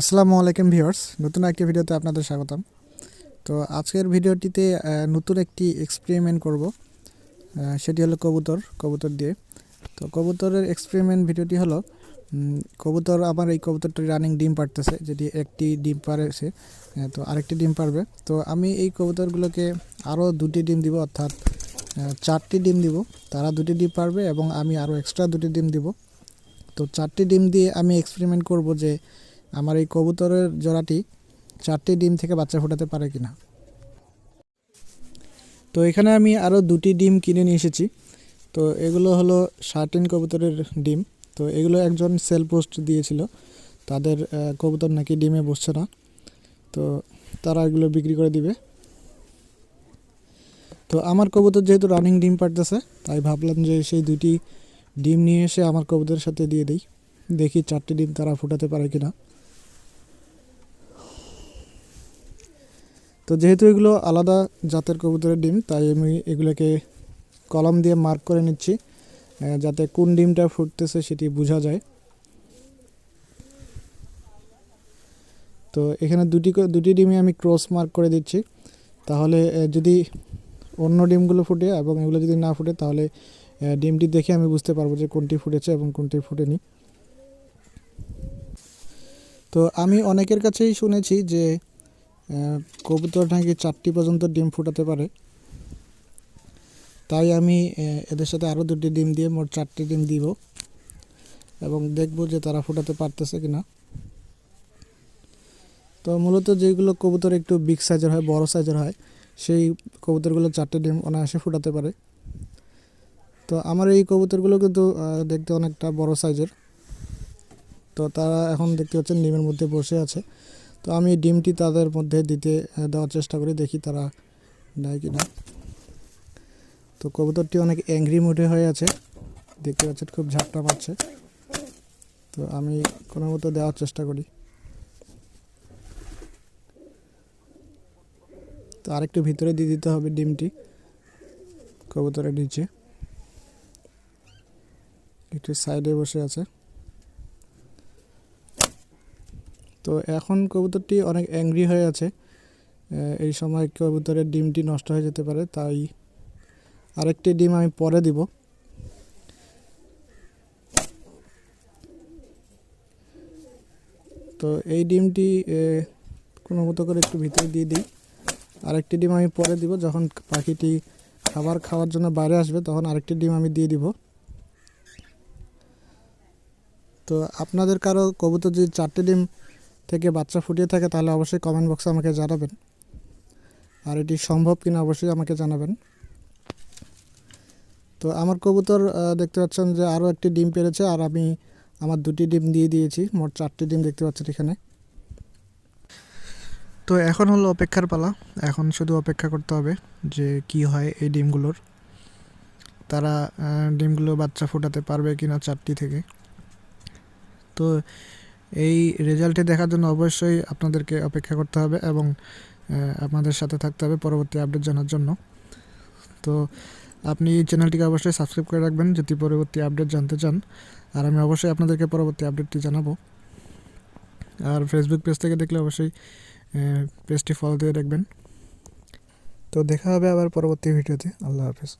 আসসালামু আলাইকুম ভিউয়ার্স, নতুন একটি ভিডিওতে আপনাদের স্বাগতম। তো আজকের ভিডিওটিতে নতুন একটি এক্সপেরিমেন্ট করব। সেটি হলো কবুতর কবুতর দিয়ে। তো কবুতরের এক্সপেরিমেন্ট ভিডিওটি হলো কবুতর, আমার এই কবুতরটি রানিং ডিম পারতেছে যেটি একটি ডিম পারেছে তো আরেকটি ডিম পারবে তো আমি এই কবুতরগুলোকে আরও দুটি ডিম দিব, অর্থাৎ চারটি ডিম দিব, তারা দুটি ডিম পারবে এবং আমি আরও এক্সট্রা দুটি ডিম দিব। তো চারটি ডিম দিয়ে আমি এক্সপেরিমেন্ট করব যে আমার এই কবুতরের জোড়াটি চারটি ডিম থেকে বাচ্চা ফোটাতে পারে কিনা। তো এখানে আমি আরও দুটি ডিম কিনে নিয়ে এসেছি। তো এগুলো হলো শার্টিন কবুতরের ডিম। তো এগুলো একজন সেল পোস্ট দিয়েছিল। তাদের কবুতর নাকি ডিমে বসছে না। তো তারা এগুলো বিক্রি করে দিবে। তো আমার কবুতর যেহেতু রানিং ডিম পারতেছে তাই ভাবলাম যে সেই দুটি ডিম নিয়ে এসে আমার কবুতরের সাথে দিয়ে দিই। দেখি চারটি ডিম তারা ফুটাতে পারে কিনা। তো যেহেতু এগুলো আলাদা জাতের কবুতরের ডিম, তাই আমি এগুলোকে কলম দিয়ে মার্ক করে নিচ্ছি যাতে কোন ডিমটা ফুটতেছে সেটি বোঝা যায়। তো এখানে দুটি দুটি ডিমে আমি ক্রস মার্ক করে দিচ্ছি। তাহলে যদি অন্য ডিমগুলো ফুটে এবং এগুলো যদি না ফুটে, তাহলে ডিমটি দেখে আমি বুঝতে পারব যে কোনটি ফুটেছে এবং কোনটি ফুটেনি। তো আমি অনেকের কাছেই শুনেছি যে কবুতর নাকি চারটি পর্যন্ত ডিম ফুটাতে পারে। তাই আমি এদের সাথে আরও দুটি ডিম দিয়ে মোট চারটি ডিম দিব এবং দেখব যে তারা ফুটাতে পারতেছে কি না তো মূলত যেগুলো কবুতর একটু বিগ সাইজের হয়, বড় সাইজের হয়, সেই কবুতরগুলো চারটে ডিম অনায়াসে ফুটাতে পারে। তো আমার এই কবুতরগুলো কিন্তু দেখতে অনেকটা বড় সাইজের তো তারা এখন দেখতে পাচ্ছেন ডিমের মধ্যে বসে আছে। তো আমি ডিমটি তাদের মধ্যে দিতে দেওয়ার চেষ্টা করি, দেখি তারা নেয় কি না তো কবুতরটি অনেক অ্যাংরি মুডে হয়ে আছে। দেখতে পাচ্ছেন খুব ঝাপটা পাচ্ছে তো আমি কোনো মতো দেওয়ার চেষ্টা করি। তো আরেকটু ভিতরে দিয়ে দিতে হবে ডিমটি কবুতরের নিচে। একটু সাইডে বসে আছে। তো এখন কবুতরটি অনেক অ্যাংরি হয়ে আছে। এই সময় কবুতরের ডিমটি নষ্ট হয়ে যেতে পারে, তাই আরেকটি ডিম আমি পরে দিব। তো এই ডিমটি কোনো মতো করে একটু ভিতরে দিয়ে দিই। আরেকটি ডিম আমি পরে দিব, যখন পাখিটি খাবার খাওয়ার জন্য বাইরে আসবে, তখন আরেকটি ডিম আমি দিয়ে দিব। তো আপনাদের কারও কবুতর যদি চারটে ডিম থেকে বাচ্চা ফুটিয়ে থাকে, তাহলে অবশ্যই কমেন্ট বক্সে আমাকে জানাবেন। আর এটি সম্ভব কিনা অবশ্যই আমাকে জানাবেন। তো আমার কবুতর দেখতে পাচ্ছেন যে আরও একটি ডিম পেরেছে, আর আমি আমার দুটি ডিম দিয়ে দিয়েছি, মোট চারটি ডিম দেখতে পাচ্ছেন এখানে। তো এখন হলো অপেক্ষার পালা, এখন শুধু অপেক্ষা করতে হবে যে কি হয় এই ডিমগুলোর। তারা ডিমগুলো বাচ্চা ফোটাতে পারবে কিনা চারটি থেকে। তো এই রেজাল্টটি দেখার জন্য অবশ্যই আপনাদেরকে অপেক্ষা করতে হবে এবং আপনাদের সাথে থাকতে হবে পরবর্তী আপডেট জানার জন্য। তো আপনি এই চ্যানেলটিকে অবশ্যই সাবস্ক্রাইব করে রাখবেন যদি পরবর্তী আপডেট জানতে চান। আর আমি অবশ্যই আপনাদেরকে পরবর্তী আপডেটটি জানাব। আর ফেসবুক পেজ থেকে দেখলে অবশ্যই পেজটি ফলো দিয়ে রাখবেন তো দেখা হবে আবার পরবর্তী ভিডিওতে আল্লাহ হাফেজ।